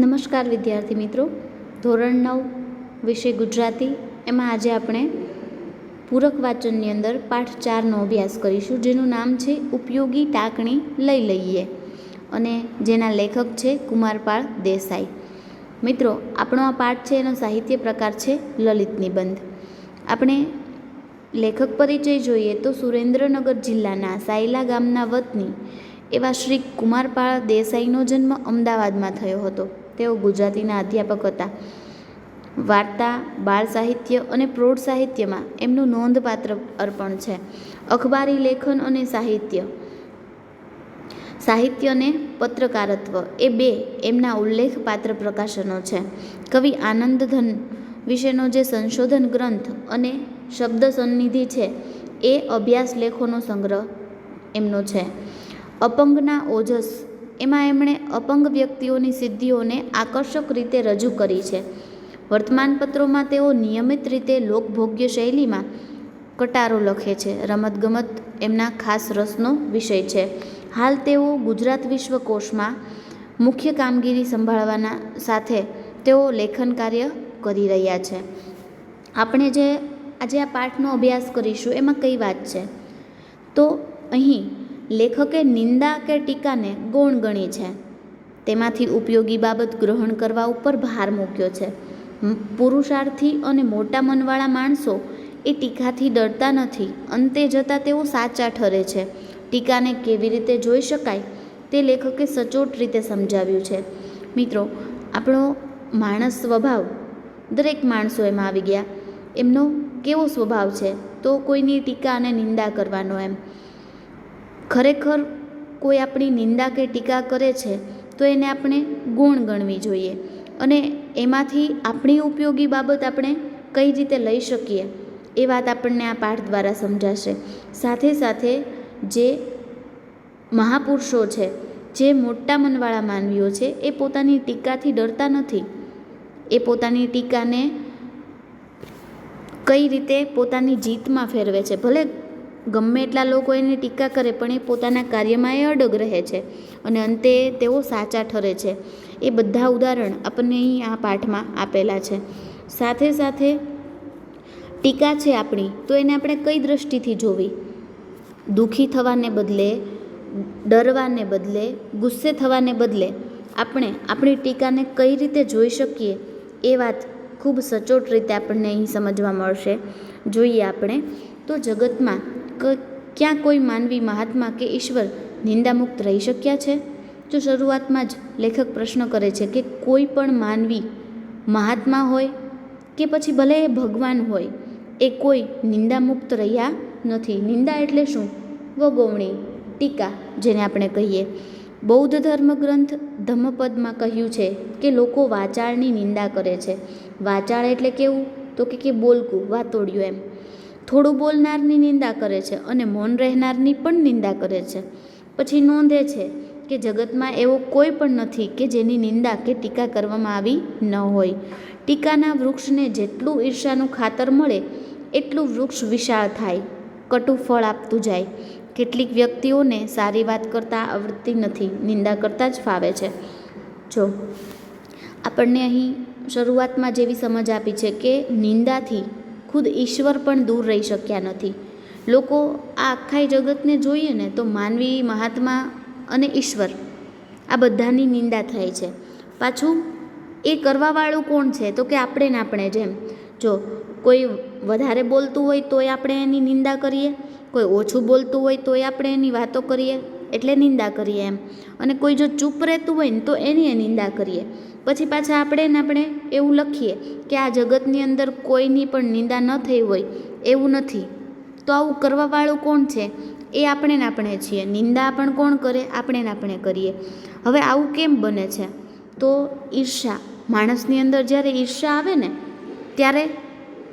નમસ્કાર વિદ્યાર્થી મિત્રો. ધોરણ નવ, વિષય ગુજરાતી. એમાં આજે આપણે પૂરક વાચનની અંદર પાઠ ચારનો અભ્યાસ કરીશું, જેનું નામ છે ઉપયોગી ટાંકણી લઈ લઈએ. અને જેના લેખક છે કુમારપાળ દેસાઈ. મિત્રો, આપણો આ પાઠ છે, એનો સાહિત્ય પ્રકાર છે લલિત નિબંધ. આપણે લેખક પરિચય જોઈએ તો સુરેન્દ્રનગર જિલ્લાના સાયલા ગામના વતની એવા શ્રી કુમારપાળ દેસાઈનો જન્મ અમદાવાદમાં થયો હતો. તેઓ ગુજરાતીના અધ્યાપક હતા. વાર્તા, બાળ સાહિત્ય અને પ્રૌઢ સાહિત્યમાં એમનું નોંધપાત્ર અર્પણ છે. અખબારી લેખન અને સાહિત્ય. સાહિત્ય અને પત્રકારત્વ એ બે એમના ઉલ્લેખપાત્ર પ્રકાશનો છે. કવિ આનંદધન વિશેનો જે સંશોધન ગ્રંથ અને શબ્દ સન્નિધિ છે, એ અભ્યાસ લેખોનો સંગ્રહ એમનો છે. અપંગના ઓજસ એમાં એમણે અપંગ વ્યક્તિઓની સિદ્ધિઓને આકર્ષક રીતે રજૂ કરી છે. વર્તમાનપત્રોમાં તેઓ નિયમિત રીતે લોકભોગ્ય શૈલીમાં કટારો લખે છે. રમતગમત એમના ખાસ રસનો વિષય છે. હાલ તેઓ ગુજરાત વિશ્વકોશમાં મુખ્ય કામગીરી સંભાળવાના સાથે તેઓ લેખન કાર્ય કરી રહ્યા છે. આપણે જે આજે આ પાઠનો અભ્યાસ કરીશું એમાં કઈ વાત છે? તો અહીં લેખકે નિંદા કે ટીકાને ગૌણ ગણી છે. તેમાંથી ઉપયોગી બાબત ગ્રહણ કરવા ઉપર ભાર મૂક્યો છે. પુરુષાર્થી અને મોટા મનવાળા માણસો એ ટીકાથી ડરતા નથી, અંતે જતાં તેઓ સાચા ઠરે છે. ટીકાને કેવી રીતે જોઈ શકાય તે લેખકે સચોટ રીતે સમજાવ્યું છે. મિત્રો, આપણો માણસ સ્વભાવ દરેક માણસો એમાં આવી ગયા. એમનો કેવો સ્વભાવ છે? તો કોઈની ટીકા અને નિંદા કરવાનો એમ. ખરેખર કોઈ આપણી નિંદા કે ટીકા કરે છે, તો એને આપણે ગુણ ગણવી જોઈએ. અને એમાંથી આપણી ઉપયોગી બાબત આપણે કઈ રીતે લઈ શકીએ, એ વાત આપણને આ પાઠ દ્વારા સમજાશે. સાથે સાથે જે મહાપુરુષો છે, જે મોટા મનવાળા માનવીઓ છે, એ પોતાની ટીકાથી ડરતા નથી. એ પોતાની ટીકાને કઈ રીતે પોતાની જીતમાં ફેરવે છે, ભલે ગમે એટલા લોકો એની ટીકા કરે, પણ એ પોતાના કાર્યમાં એ અડગ રહે છે અને અંતે તેઓ સાચા ઠરે છે. એ બધા ઉદાહરણ આપણને અહીં આ પાઠમાં આપેલા છે. સાથે સાથે ટીકા છે આપણી, તો એને આપણે કઈ દૃષ્ટિથી જોવી? દુઃખી થવાને બદલે, ડરવાને બદલે, ગુસ્સે થવાને બદલે આપણે આપણી ટીકાને કઈ રીતે જોઈ શકીએ? એ વાત ખૂબ સચોટ રીતે આપણને અહીં સમજવા મળશે. જોઈએ આપણે. તો જગતમાં ક્યાં કોઈ માનવી મહાત્મા કે ઈશ્વર નિંદામુક્ત રહી શક્યા છે? જો શરૂઆતમાં જ લેખક પ્રશ્ન કરે છે કે કોઈ પણ માનવી મહાત્મા હોય કે પછી ભલે એ ભગવાન હોય, એ કોઈ નિંદામુક્ત રહ્યા નથી. નિંદા એટલે શું? વગોવણી, ટીકા, જેને આપણે કહીએ. બૌદ્ધ ધર્મગ્રંથ ધમ્મપદમાં કહ્યું છે કે લોકો વાચાળની નિંદા કરે છે. વાચાળ એટલે કેવું? તો કે બોલકું, વાતોડ્યું એમ. થોડું બોલનારની નિંદા કરે છે અને મૌન રહેનારની પણ નિંદા કરે છે. પછી નોંધે છે કે જગતમાં એવો કોઈ પણ નથી કે જેની નિંદા કે ટીકા કરવામાં આવી ન હોય. ટીકાના વૃક્ષને જેટલું ઈર્ષાનું ખાતર મળે, એટલું વૃક્ષ વિશાળ થાય, કટુ ફળ આપતું જાય. કેટલીક વ્યક્તિઓને સારી વાત કરતાં આવડતી નથી, નિંદા કરતાં જ ફાવે છે. જો, આપણને અહીં શરૂઆતમાં જેવી સમજ આપી છે કે નિંદાથી ખુદ ઈશ્વર પણ દૂર રહી શક્યા નથી. લોકો આ આખા જગતને જોઈએ ને તો માનવી, મહાત્મા અને ઈશ્વર આ બધાની નિંદા થાય છે. પાછું એ કરવાવાળું કોણ છે? તો કે આપણે ને આપણે જેમ. જો કોઈ વધારે બોલતું હોય તોય આપણે એની નિંદા કરીએ, કોઈ ઓછું બોલતું હોય તોય આપણે એની વાતો કરીએ, એટલે નિંદા કરીએ એમ. અને કોઈ જો ચૂપ રહેતું હોય ને તો એની નિંદા કરીએ. પછી પાછા આપણે ને આપણે એવું લખીએ કે આ જગતની અંદર કોઈની પણ નિંદા ન થઈ હોય, એવું નથી. તો આવું કરવાવાળું કોણ છે? એ આપણે ને આપણે છીએ. નિંદા પણ કોણ કરે? આપણે ને આપણે કરીએ. હવે આવું કેમ બને છે? તો ઈર્ષા. માણસની અંદર જ્યારે ઈર્ષા આવે ને, ત્યારે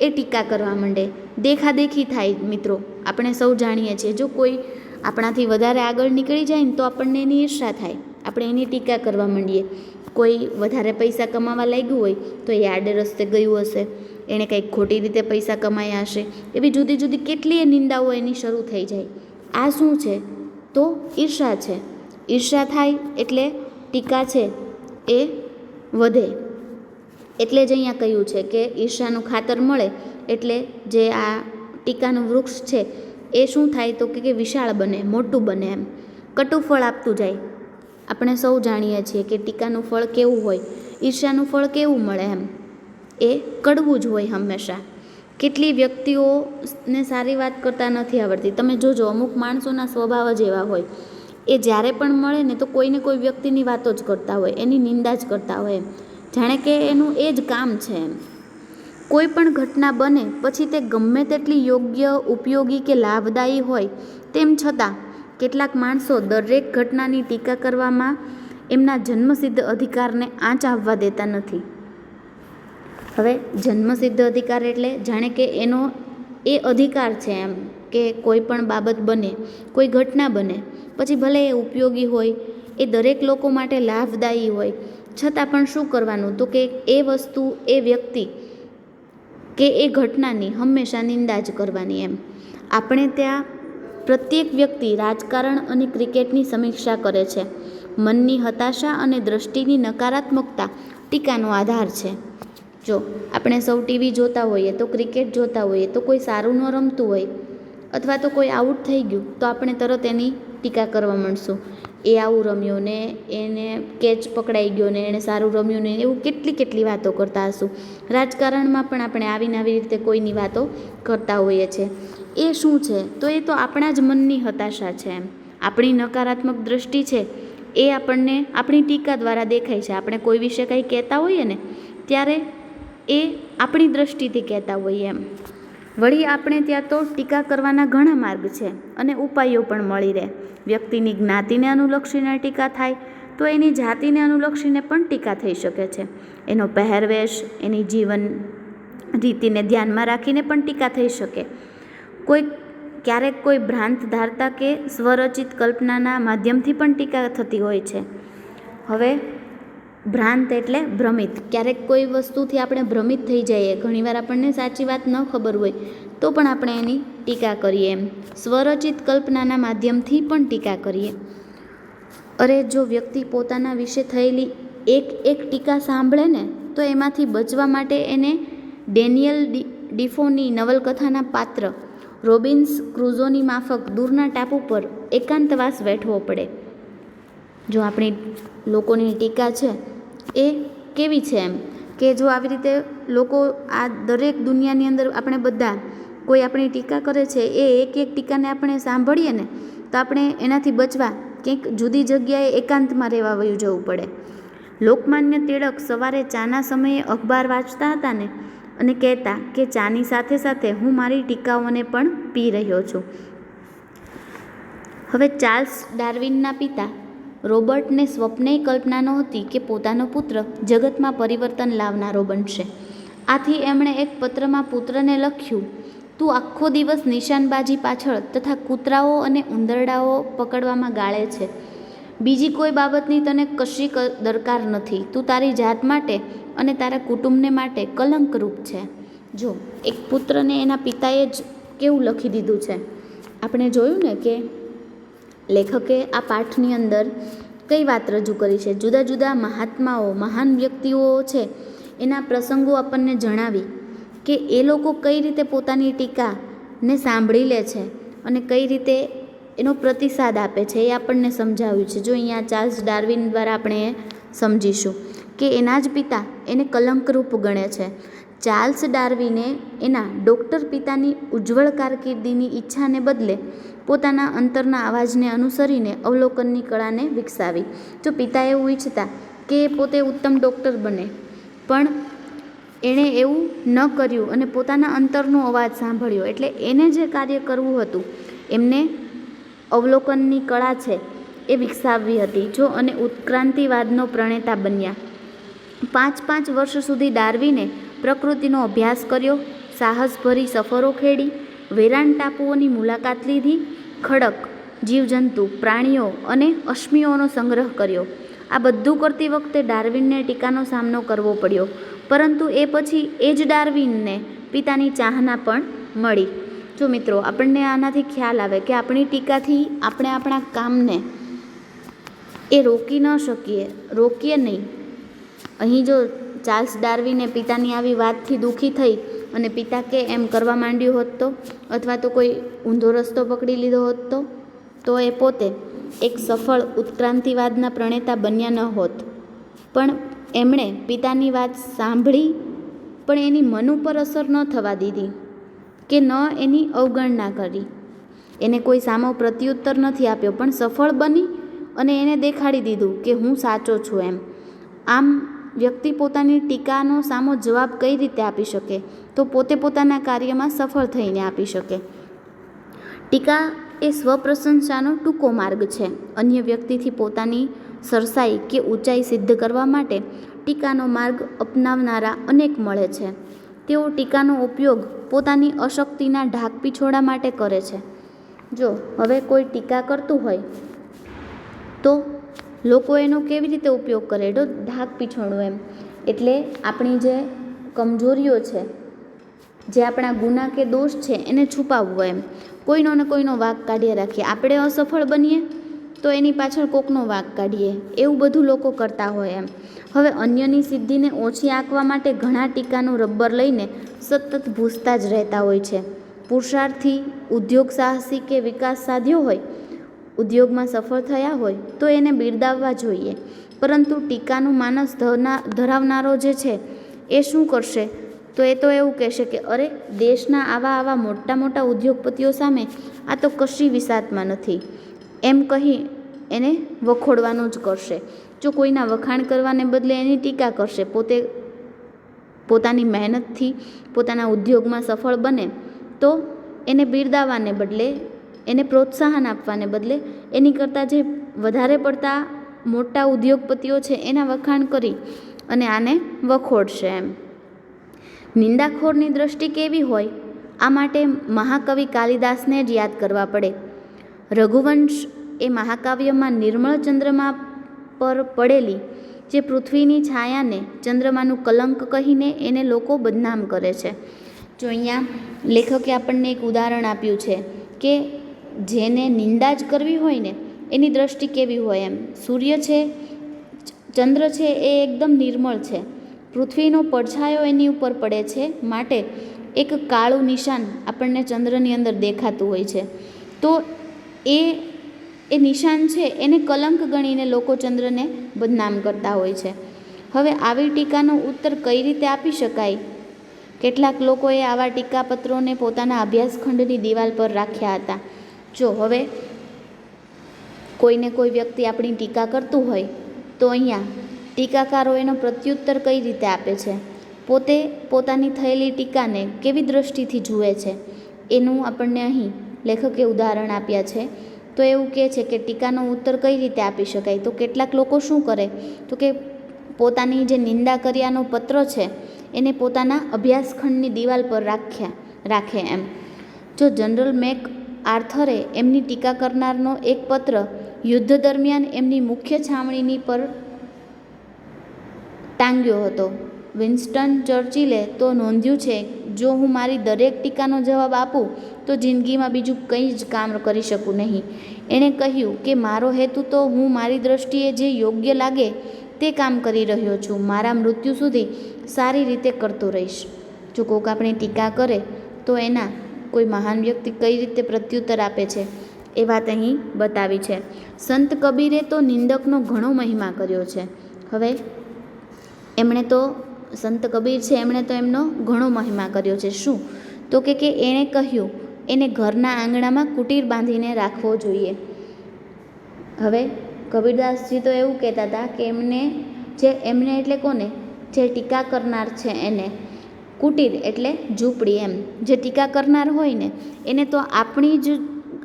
એ ટીકા કરવા માંડે. દેખાદેખી થાય મિત્રો. આપણે સૌ જાણીએ છીએ. જો કોઈ આપણાથી વધારે આગળ નીકળી જાય ને તો આપણને એની ઈર્ષા થાય. આપણે એની ટીકા કરવા માંડીએ. કોઈ વધારે પૈસા કમાવા લાગ્યું હોય તો એ આડે રસ્તે ગયું હશે. એણે કંઈક ખોટી રીતે પૈસા કમાયા હશે. એવી જુદી જુદી કેટલીય નિંદાઓ એની શરૂ થઈ જાય. આ શું છે? તો ઈર્ષા છે. ઈર્ષા થાય એટલે ટીકા છે. એ વધે. એટલે જ અહીંયા કહ્યું છે કે ઈર્ષાનું ખાતર મળે એટલે જે આ ટીકાનું વૃક્ષ છે, એ શું થાય તો કે વિશાળ બને, મોટું બને એમ. કટુ ફળ આપતું જાય. આપણે સૌ જાણીએ છીએ કે ટીકાનું ફળ કેવું હોય ઈર્ષાનું ફળ કેવું મળે એમ. એ કડવું જ હોય હંમેશા. કેટલી વ્યક્તિઓને સારી વાત કરતાં નથી આવડતી. તમે જોજો, અમુક માણસોના સ્વભાવ જ એવા હોય. એ જ્યારે પણ મળે ને તો કોઈને કોઈ વ્યક્તિની વાતો જ કરતા હોય, એની નિંદા જ કરતા હોય જાણે કે એનું એ જ કામ છે એમ. કોઈ પણ ઘટના બને, પછી તે ગમે તેટલી યોગ્ય, ઉપયોગી કે લાભદાયી હોય, તેમ છતાં કેટલાક માણસો દરેક ઘટનાની ટીકા કરવામાં એમના જન્મસિદ્ધ અધિકારને આંચ આવવા દેતા નથી. હવે જન્મસિદ્ધ અધિકાર એટલે જાણે કે એનો એ અધિકાર છે એમ કે કોઈ પણ બાબત બને, કોઈ ઘટના બને, પછી ભલે એ ઉપયોગી હોય, એ દરેક લોકો માટે લાભદાયી હોય, છતાં પણ શું કરવાનું? તો કે એ વસ્તુ, એ વ્યક્તિ કે એ ઘટનાની હંમેશા નિંદા જ કરવાની એમ. આપણે ત્યાં પ્રત્યેક વ્યક્તિ રાજકારણ અને ક્રિકેટની સમીક્ષા કરે છે. મનની હતાશા અને દ્રષ્ટિની નકારાત્મકતા ટીકાનો આધાર છે. જો આપણે સૌ ટીવી જોતા હોઈએ, તો ક્રિકેટ જોતા હોઈએ, તો કોઈ સારું ન રમતું હોય અથવા તો કોઈ આઉટ થઈ ગયું, તો આપણે તરત એની ટીકા કરવા માંડશું. એ આવું રમ્યો ને, એને કેચ પકડાઈ ગયો ને એણે સારું રમ્યું ને, એવું કેટલી કેટલી વાતો કરતા હશું. રાજકારણમાં પણ આપણે આવીને આવી રીતે કોઈની વાતો કરતા હોઈએ છીએ એ શું છે? તો એ તો આપણા જ મનની હતાશા છે. એમ આપણી નકારાત્મક દૃષ્ટિ છે, એ આપણને આપણી ટીકા દ્વારા દેખાય છે. આપણે કોઈ વિશે કંઈ કહેતા હોઈએ ને, ત્યારે એ આપણી દૃષ્ટિથી કહેતા હોઈએ એમ. વળી આપણે ત્યાં તો ટીકા કરવાના ઘણા માર્ગ છે અને ઉપાયો પણ મળી રહે. વ્યક્તિની જ્ઞાતિને અનુલક્ષીને ટીકા થાય, તો એની જાતિને અનુલક્ષીને પણ ટીકા થઈ શકે છે. એનો પહેરવેશ, એની જીવન રીતિને ધ્યાનમાં રાખીને પણ ટીકા થઈ શકે. કોઈ ક્યારેક કોઈ ભ્રાંત ધારતા કે સ્વરચિત કલ્પનાના માધ્યમથી પણ ટીકા થતી હોય છે. હવે, ભ્રાંત એટલે ભ્રમિત. ક્યારેક કોઈ વસ્તુથી આપણે ભ્રમિત થઈ જઈએ, ઘણીવાર આપણને સાચી વાત ન ખબર હોય, તો પણ આપણે એની ટીકા કરીએ એમ. સ્વરચિત કલ્પનાના માધ્યમથી પણ ટીકા કરીએ. અરે, જો વ્યક્તિ પોતાના વિશે થયેલી એક એક ટીકા સાંભળે ને, તો એમાંથી બચવા માટે એને ડેનિયલ ડી, ડિફોની નવલકથાના પાત્ર રોબિન્સ ક્રુઝોની માફક દૂરના ટાપુ પર એકાંતવાસ વેઠવો પડે. જો આપણી લોકોની ટીકા છે, એ કેવી છે એમ? કે જો આવી રીતે લોકો આ દરેક દુનિયાની અંદર આપણે બધા કોઈ આપણી ટીકા કરે છે, એ એક એક ટીકાને આપણે સાંભળીએ ને, તો આપણે એનાથી બચવા કંઈક જુદી જગ્યાએ એકાંતમાં રહેવા વયું જવું પડે. લોકમાન્ય તિળક સવારે ચાના સમયે અખબાર વાંચતા હતા ને અને કહેતા કે ચાની સાથે સાથે હું મારી ટીકાઓને પણ પી રહ્યો છું. હવે ચાર્લ્સ ડાર્વિનના પિતા રોબર્ટને સ્વપ્નેય કલ્પના નહોતી કે પોતાનો પુત્ર જગતમાં પરિવર્તન લાવનારો બનશે. આથી એમણે એક પત્રમાં પુત્રને લખ્યું, તું આખો દિવસ નિશાનબાજી પાછળ તથા કૂતરાઓ અને ઉંદરડાઓ પકડવામાં ગાળે છે. બીજી કોઈ બાબતની તને કશી દરકાર નથી. તું તારી જાત માટે અને તારા કુટુંબને માટે કલંકરૂપ છે. જો, એક પુત્રને એના પિતાએ જ કેવું લખી દીધું છે? આપણે જોયું ને કે લેખકે આ પાઠની અંદર કઈ વાત રજૂ કરી છે? જુદા જુદા મહાત્માઓ, મહાન વ્યક્તિઓ છે, એના પ્રસંગો આપણને જણાવી કે એ લોકો કઈ રીતે પોતાની ટીકાને સાંભળી લે છે અને કઈ રીતે એનો પ્રતિસાદ આપે છે એ આપણને સમજાવ્યું છે. જો અહીંયા ચાર્લ્સ ડાર્વિન દ્વારા આપણે સમજીશું. કે એના જ પિતા એને કલંકરૂપ ગણે છે. ચાર્લ્સ ડાર્વિને એના ડૉક્ટર પિતાની ઉજ્જવળ કારકિર્દીની ઈચ્છાને બદલે પોતાના અંતરના અવાજને અનુસરીને અવલોકનની કળાને વિકસાવી. જો પિતા એવું ઈચ્છતા કે પોતે ઉત્તમ ડૉક્ટર બને, પણ એણે એવું ન કર્યું અને પોતાના અંતરનો અવાજ સાંભળ્યો એટલે એને જે કાર્ય કરવું હતું, એમને અવલોકનની કળા છે એ વિકસાવવી હતી. જો અને ઉત્ક્રાંતિવાદનો પ્રણેતા બન્યા. પાંચ પાંચ વર્ષ સુધી ડાર્વિને પ્રકૃતિનો અભ્યાસ કર્યો, સાહસભરી સફરો ખેડી, વેરાન ટાપુઓની મુલાકાત લીધી, ખડક, જીવજંતુ, પ્રાણીઓ અને અશ્મિઓનો સંગ્રહ કર્યો. આ બધું કરતી વખતે ડાર્વિનને ટીકાનો સામનો કરવો પડ્યો, પરંતુ એ પછી એ જ ડાર્વિનને પિતાની ચાહના પણ મળી. જો મિત્રો, આપણને આનાથી ખ્યાલ આવે કે આપણી ટીકાથી આપણે આપણા કામને એ રોકી ન શકીએ, રોકીએ નહીં. અહીં જો ચાર્લ્સ ડાર્વિને પિતાની આવી વાતથી દુઃખી થઈ અને પિતા કે એમ કરવા માંડ્યું હોત તો? અથવા તો કોઈ ઊંધો રસ્તો પકડી લીધો હોત તો? તો એ પોતે એક સફળ ઉત્ક્રાંતિવાદના પ્રણેતા બન્યા ન હોત. પણ એમણે પિતાની વાત સાંભળી, પણ એની મન ઉપર અસર ન થવા દીધી કે ન એની અવગણના કરી. એને કોઈ સામો પ્રત્યુત્તર નથી આપ્યો, પણ સફળ બની અને એને દેખાડી દીધું કે હું સાચો છું એમ. આમ વ્યક્તિ પોતાની ટીકાનો સામો જવાબ કઈ રીતે આપી શકે? તો પોતે પોતાના કાર્યમાં સફળ થઈને આપી શકે. ટીકા એ સ્વપ્રશંસાનો ટૂંકો માર્ગ છે. અન્ય વ્યક્તિથી પોતાની સરસાઈ કે ઊંચાઈ સિદ્ધ કરવા માટે ટીકાનો માર્ગ અપનાવનારા અનેક મળે છે. તેઓ ટીકાનો ઉપયોગ પોતાની અશક્તિના ઢાક પીછોડા માટે કરે છે. જો હવે કોઈ ટીકા કરતું હોય, તો લોકો એનો કેવી રીતે ઉપયોગ કરે? એટલો ઢાક પીછોડું એમ. એટલે આપણી જે કમજોરીઓ છે, જે આપણા ગુના કે દોષ છે, એને છુપાવવો એમ. કોઈનો ને કોઈનો વાક કાઢીએ રાખીએ. આપણે અસફળ બનીએ તો એની પાછળ કોકનો વાક કાઢીએ. એવું બધું લોકો કરતા હોય એમ. હવે અન્યની સિદ્ધિને ઓછી આંકવા માટે ઘણા ટીકાનું રબ્બર લઈને સતત ભૂસતા જ રહેતા હોય છે. પુરુષાર્થી ઉદ્યોગ સાહસી કે વિકાસ સાધ્યો હોય ઉદ્યોગમાં સફળ થયા હોય તો એને બિરદાવવા જોઈએ. પરંતુ ટીકાનું માનસ ધરાવનારો જે છે, એ શું કરશે? તો એ તો એવું કહેશે કે, અરે, દેશના આવા આવા મોટા મોટા ઉદ્યોગપતિઓ સામે આ તો કશી વિસાતમાં નથી. એમ કહી એને વખોડવાનું જ કરશે. જો કોઈના વખાણ કરવાને બદલે એની ટીકા કરશે, પોતે પોતાની મહેનતથી પોતાના ઉદ્યોગમાં સફળ બને, તો એને બિરદાવવાને બદલે એને પ્રોત્સાહન આપવાને બદલે એની કરતાં જે વધારે પડતા મોટા ઉદ્યોગપતિઓ છે એના વખાણ કરી અને આને વખોડશે એમ. નિંદાખોરની દ્રષ્ટિ કેવી હોય, આ માટે મહાકવિ કાલિદાસને જ યાદ કરવા પડે. રઘુવંશ એ મહાકાવ્યમાં નિર્મળ ચંદ્રમા પર પડેલી જે પૃથ્વીની છાયાને ચંદ્રમાનું કલંક કહીને એને લોકો બદનામ કરે છે. જો અહીંયા લેખકે આપણને એક ઉદાહરણ આપ્યું છે કે જેને નિંદા જ કરવી હોય ને, એની દ્રષ્ટિ કેવી હોય એમ? સૂર્ય છે, ચંદ્ર છે, એ એકદમ નિર્મળ છે. પૃથ્વીનો પડછાયો એની ઉપર પડે છે, માટે એક કાળું નિશાન આપણને ચંદ્રની અંદર દેખાતું હોય છે. તો એ એ નિશાન છે, એને કલંક ગણીને લોકો ચંદ્રને બદનામ કરતા હોય છે. હવે આવી ટીકાનો ઉત્તર કઈ રીતે આપી શકાય? કેટલાક લોકોએ આવા ટીકાપત્રોને પોતાના અભ્યાસખંડની દિવાલ પર રાખ્યા હતા. જો હવે કોઈને કોઈ વ્યક્તિ આપણી ટીકા કરતું હોય, તો અહીંયા ટીકાકારો એનો પ્રત્યુત્તર કઈ રીતે આપે છે? પોતે પોતાની થયેલી ટીકાને કેવી દ્રષ્ટિથી જુએ છે? એનું આપણને અહીં લેખકે ઉદાહરણ આપ્યા છે. તો એવું કહે છે કે ટીકાનો ઉત્તર કઈ રીતે આપી શકાય? તો કેટલાક લોકો શું કરે? તો કે પોતાની જે નિંદા કર્યાનો પત્ર છે, એને પોતાના અભ્યાસખંડની દિવાલ પર રાખ્યા, રાખે એમ. જો જનરલ મેક આર્થરે એમની ટીકા કરનારનો એક પત્ર યુદ્ધ દરમિયાન એમની મુખ્ય છાવણીની પર ટાંગ્યો હતો. વિન્સ્ટન ચર્ચિલે તો નોંધ્યું છે, જો હું મારી દરેક ટીકાનો જવાબ આપું, તો જિંદગીમાં બીજું કંઈ જ કામ કરી શકું નહીં. એણે કહ્યું કે મારો હેતુ તો હું મારી દૃષ્ટિએ જે યોગ્ય લાગે તે કામ કરી રહ્યો છું. મારા મૃત્યુ સુધી સારી રીતે કરતો રહીશ. જો કોઈક આપણી ટીકા કરે, તો એના કોઈ મહાન વ્યક્તિ કઈ રીતે પ્રત્યુત્તર આપે છે એ વાત અહીં બતાવી છે. સંત કબીરે તો નિંદકનો ઘણો મહિમા કર્યો છે. હવે એમણે તો, સંત કબીર છે, એમણે તો એમનો ઘણો મહિમા કર્યો છે. શું? તો કે કે એણે કહ્યું, એને ઘરના આંગણામાં કુટીર બાંધીને રાખવો જોઈએ. હવે કબીરદાસજી તો એવું કહેતા હતા કે એમને, જે એમને એટલે કોને? જે ટીકા કરનાર છે એને. કુટીર એટલે ઝૂંપડી એમ. જે ટીકા કરનાર હોય ને, એને તો આપણી જ,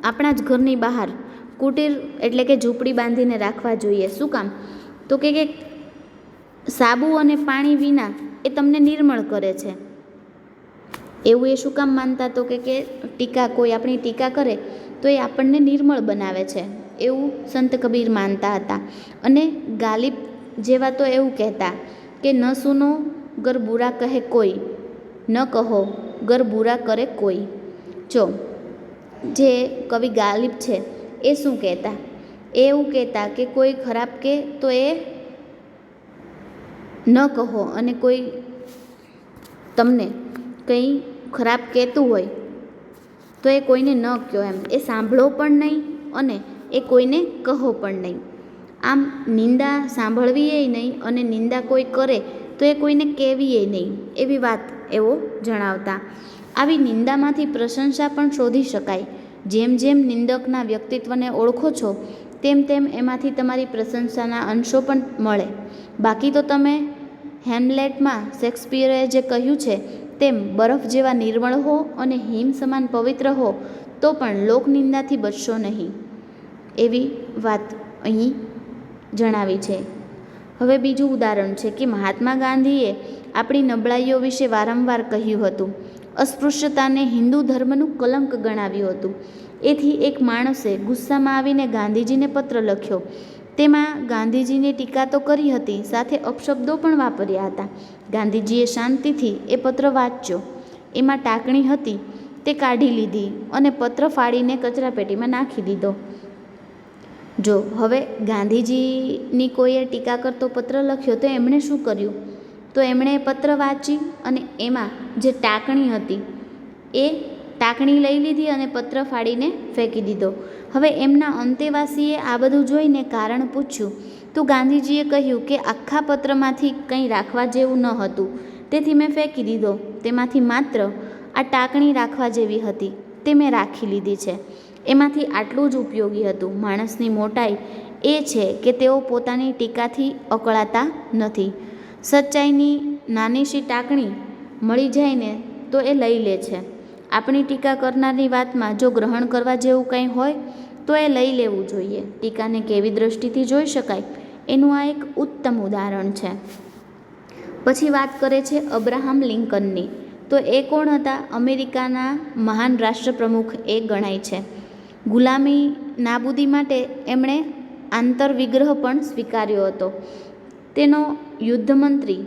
આપણા જ ઘરની બહાર કુટીર એટલે કે ઝૂંપડી બાંધીને રાખવા જોઈએ. શું કામ? તો કે કે સાબુ અને પાણી વિના એ તમને નિર્મળ કરે છે. એવું એ શું કામ માનતા તો કે કે ટીકા કોઈ આપણી ટીકા કરે તો એ આપણને નિર્મળ બનાવે છે. એવું સંત કબીર માનતા હતા. અને ગાલિબ જેવા તો એવું કહેતા કે ન સુનો ગર બુરા કહે કોઈ. ન કહો ગર બુરા કરે કોઈ. જો, જે કવિ ગાલિબ છે, એ શું કહેતા? એવું કહેતા કે કોઈ ખરાબ કે તો એ ન કહો અને કોઈ તમને કંઈ ખરાબ કહેતું હોય, તો એ કોઈને ન કહો એમ. એ સાંભળો પણ નહીં અને એ કોઈને કહો પણ નહીં. આમ નિંદા સાંભળવીએ નહીં અને નિંદા કોઈ કરે, તો એ કોઈને કહેવીએ નહીં. એવી વાત એવો જણાવતા. આવી નિંદામાંથી પ્રશંસા પણ શોધી શકાય. જેમ જેમ નિંદકના વ્યક્તિત્વને ઓળખો છો, તેમ તેમ એમાંથી તમારી પ્રશંસાના અંશો પણ મળે. બાકી તો તમે હેમલેટમાં શેક્સપિયરે જે કહ્યું છે, તેમ બરફ જેવા નિર્મળ હો અને હિમ સમાન પવિત્ર હો, તો પણ લોકનિંદાથી બચશો નહીં. એવી વાત અહીં જણાવી છે. હવે બીજું ઉદાહરણ છે કે મહાત્મા ગાંધીએ આપણી નબળાઈઓ વિશે વારંવાર કહ્યું હતું. અસ્પૃશ્યતાને હિન્દુ ધર્મનું કલંક ગણાવ્યું હતું. એથી એક માણસે ગુસ્સામાં આવીને ગાંધીજીને પત્ર લખ્યો. તેમાં ગાંધીજીને ટીકા તો કરી હતી, સાથે અપશબ્દો પણ વાપર્યા હતા. ગાંધીજીએ શાંતિથી એ પત્ર વાંચ્યો. એમાં ટાંકણી હતી, તે કાઢી લીધી અને પત્ર ફાડીને કચરાપેટીમાં નાખી દીધો. જો, હવે ગાંધીજીની કોઈએ ટીકા કરતો પત્ર લખ્યો તો એમણે શું કર્યું? તો એમણે પત્ર વાંચી અને એમાં જે ટાંકણી હતી, એ ટાંકણી લઈ લીધી અને પત્ર ફાડીને ફેંકી દીધો. હવે એમના અંતેવાસીએ આ બધું જોઈને કારણ પૂછ્યું. તો ગાંધીજીએ કહ્યું કે આખા પત્રમાંથી કંઈ રાખવા જેવું ન હતું. તેથી મેં ફેંકી દીધો. તેમાંથી માત્ર આ ટાંકણી રાખવા જેવી હતી. તે મેં રાખી લીધી છે. એમાંથી આટલું જ ઉપયોગી હતું. માણસની મોટાઈ એ છે કે તેઓ પોતાની ટીકાથી અકળાતા નથી. સચ્ચાઈની નાનીશી ટાંકણી મળી જાય ને તો એ લઈ લે છે. આપણી ટીકા કરનારની વાતમાં જો ગ્રહણ કરવા જેવું કંઈ હોય, તો એ લઈ લેવું જોઈએ. ટીકાને કેવી દ્રષ્ટિથી જોઈ શકાય? એનું આ એક ઉત્તમ ઉદાહરણ છે. પછી વાત કરે છે અબ્રાહમ લિંકનની. તો એ કોણ હતા? અમેરિકાના મહાન રાષ્ટ્રપ્રમુખ એ ગણાય છે. ગુલામી નાબૂદી માટે એમણે આંતરવિગ્રહ પણ સ્વીકાર્યો હતો. તેનો યુદ્ધમંત્રી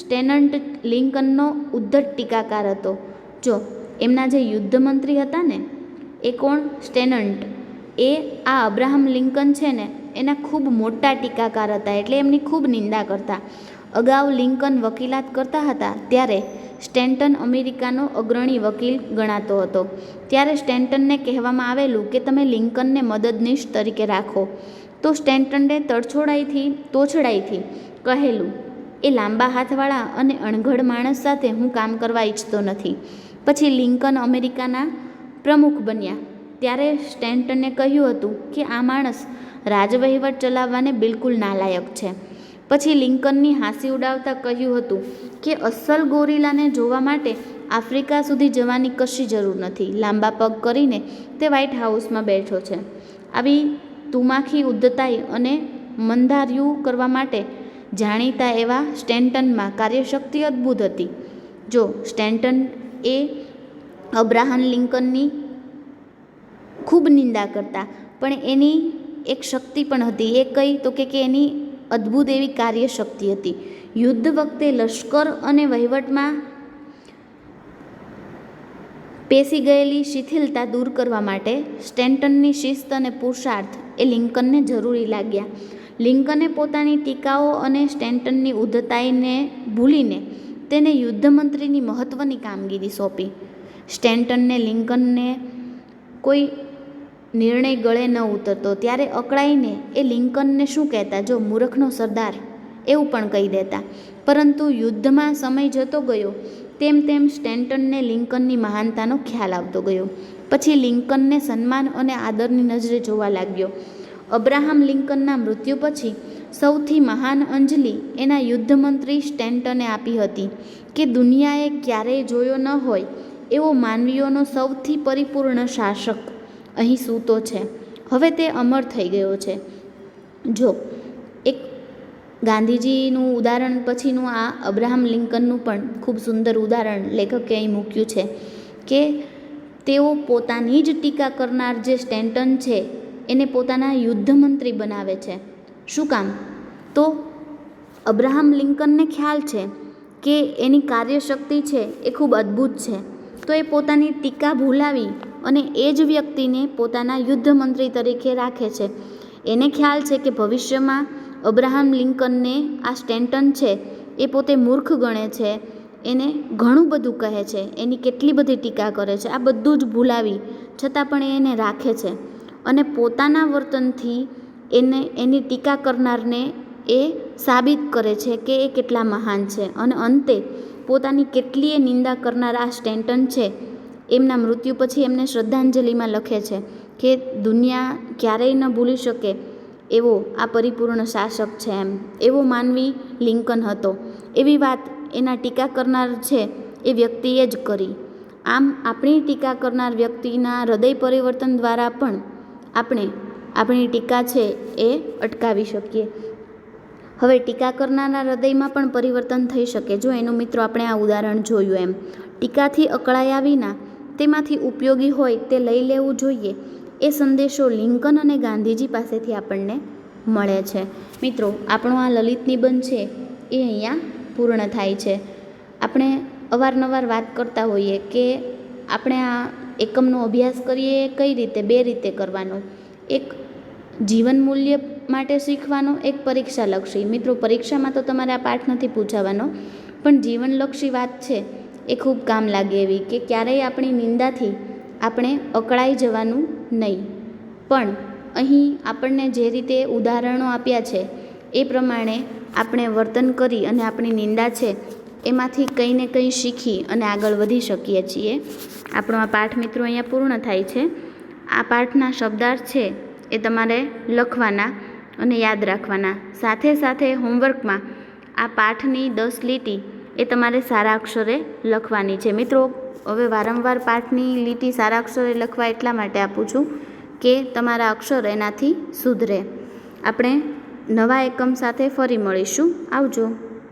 સ્ટેનન્ટ લિંકનનો ઉદ્ધત ટીકાકાર હતો. જો એમના જે યુદ્ધમંત્રી હતા ને, એ કોણ? સ્ટેનન્ટ. એ આ અબ્રાહમ લિંકન છે ને, એના ખૂબ મોટા ટીકાકાર હતા એટલે એમની ખૂબ નિંદા કરતા. અગાઉ લિંકન વકીલાત કરતા હતા ત્યારે સ્ટેન્ટન અમેરિકાનો અગ્રણી વકીલ ગણાતો હતો. ત્યારે સ્ટેન્ટનને કહેવામાં આવેલું કે તમે લિંકનને મદદનીશ તરીકે રાખો. તો સ્ટેન્ટને તડછોડાઈથી, તોછડાઈથી કહેલું, એ લાંબા હાથવાળા અને અણઘડ માણસ સાથે હું કામ કરવા ઈચ્છતો નથી. પછી લિંકન અમેરિકાના પ્રમુખ બન્યા. ત્યારે સ્ટેન્ટને કહ્યું હતું કે, આ માણસ રાજવહીવટ ચલાવવાને બિલકુલ નાલાયક છે. પછી લિંકનની હાંસી ઉડાવતા કહ્યું હતું કે, અસલ ગોરીલાને જોવા માટે આફ્રિકા સુધી જવાની કશી જરૂર નથી. લાંબા પગ કરીને તે વ્હાઇટ હાઉસમાં બેઠો છે. આવી તુમાખી ઉદ્ધતાઈ અને મંદાર્યું કરવા માટે જાણીતા એવા સ્ટેન્ટનમાં કાર્યશક્તિ અદ્ભુત હતી. જો સ્ટેન્ટન એ અબ્રાહમ લિંકનની ખૂબ નિંદા કરતા, પણ એની એક શક્તિ પણ હતી. એ કઈ તો કે એની અદ્ભુત એવી કાર્યશક્તિ હતી. યુદ્ધ વખતે લશ્કર અને વહીવટમાં પેસી ગયેલી શિથિલતા દૂર કરવા માટે સ્ટેન્ટનની શિસ્ત અને પુરુષાર્થ એ લિંકનને જરૂરી લાગ્યા. લિંકને પોતાની ટીકાઓ અને સ્ટેન્ટનની ઉદ્ધતાઈને ભૂલીને તેને યુદ્ધમંત્રીની મહત્ત્વની કામગીરી સોંપી. સ્ટેન્ટનને લિંકનને કોઈ નિર્ણય ગળે ન ઉતરતો, ત્યારે અકળાઈને એ લિંકનને શું કહેતા? જો મૂર્ખનો સરદાર એવું પણ કહી દેતા. પરંતુ યુદ્ધમાં સમય જતો ગયો, તેમ તેમ સ્ટેન્ટનને લિંકનની મહાનતાનો ખ્યાલ આવતો ગયો. પછી લિંકનને સન્માન અને આદરની નજરે જોવા લાગ્યો. અબ્રાહમ લિંકનના મૃત્યુ પછી સૌથી મહાન અંજલિ એના યુદ્ધમંત્રી સ્ટેન્ટને આપી હતી કે દુનિયાએ ક્યારેય જોયો ન હોય એવો માનવીઓનો સૌથી પરિપૂર્ણ શાસક અહીં સૂતો છે. હવે તે અમર થઈ ગયો છે. જો, એક ગાંધીજીનું ઉદાહરણ પછીનું આ અબ્રાહમ લિંકનનું પણ ખૂબ સુંદર ઉદાહરણ લેખકે અહીં મૂક્યું છે કે તેઓ પોતાની જ ટીકા કરનાર જે સ્ટેન્ટન છે, એને પોતાના યુદ્ધમંત્રી બનાવે છે. શું કામ? તો અબ્રાહમ લિંકનને ખ્યાલ છે કે એની કાર્યશક્તિ છે એ ખૂબ અદ્ભુત છે. તો એ પોતાની ટીકા ભૂલાવી અને એ જ વ્યક્તિને પોતાના યુદ્ધમંત્રી તરીકે રાખે છે. એને ખ્યાલ છે કે ભવિષ્યમાં અબ્રાહમ લિંકનને આ સ્ટેન્ટન છે એ પોતે મૂર્ખ ગણે છે એને ઘણું બધું કહે છે, એની કેટલી બધી ટીકા કરે છે, આ બધું જ ભૂલાવી છતાં પણ એ એને રાખે છે. અને પોતાના વર્તનથી એને, એની ટીકા કરનારને એ સાબિત કરે છે કે એ કેટલા મહાન છે. અને અંતે પોતાની કેટલીય નિંદા કરનાર આ સ્ટેન્ટન છે, એમના મૃત્યુ પછી એમને શ્રદ્ધાંજલિમાં લખે છે કે દુનિયા ક્યારેય ન ભૂલી શકે એવો આ પરિપૂર્ણ શાસક છે એમ. એવો માનવી લિંકન હતો. એવી વાત એના ટીકા કરનાર છે એ વ્યક્તિએ જ કરી. આમ આપણી ટીકા કરનાર વ્યક્તિના હૃદય પરિવર્તન દ્વારા પણ આપણે આપણી ટીકા છે એ અટકાવી શકીએ. હવે ટીકા કરનારના હૃદયમાં પણ પરિવર્તન થઈ શકે. જો એનું મિત્રો આપણે આ ઉદાહરણ જોયું એમ. ટીકાથી અકળાયા વિના તેમાંથી ઉપયોગી હોય તે લઈ લેવું જોઈએ એ સંદેશો લિંકન અને ગાંધીજી પાસેથી આપણને મળે છે. મિત્રો, આપણો આ લલિત નિબંધ છે એ અહીંયા પૂર્ણ થાય છે. આપણે અવારનવાર વાત કરતા હોઈએ કે આપણે આ એકમનો અભ્યાસ કરીએ કઈ રીતે, બે રીતે કરવાનો? એક જીવન મૂલ્ય માટે શીખવાનો, એક પરીક્ષાલક્ષી. મિત્રો, પરીક્ષામાં તો તમારે આ પાઠ નથી પૂછાવાનો, પણ જીવનલક્ષી વાત છે. એ ખૂબ કામ લાગે એવી કે ક્યારેય આપણી નિંદાથી આપણે અકળાઈ જવાનું નહીં. પણ અહીં આપણને જે રીતે ઉદાહરણો આપ્યા છે એ પ્રમાણે આપણે વર્તન કરી અને આપણી નિંદા છે, એમાંથી કંઈ ને કંઈ શીખી અને આગળ વધી શકીએ છીએ. આપણો આ પાઠ મિત્રો અહીંયા પૂર્ણ થાય છે. આ પાઠના શબ્દાર્થ છે એ તમારે લખવાના અને યાદ રાખવાના. સાથે સાથે હોમવર્કમાં આ પાઠની દસ લીટી એ તમારે સારા અક્ષરે લખવાની છે. મિત્રો, હવે વારંવાર પાઠની લીટી સારા અક્ષરે લખવા એટલા માટે આપું છું કે તમારા અક્ષર એનાથી સુધરે. આપણે નવા એકમ સાથે ફરી મળીશું. આવજો.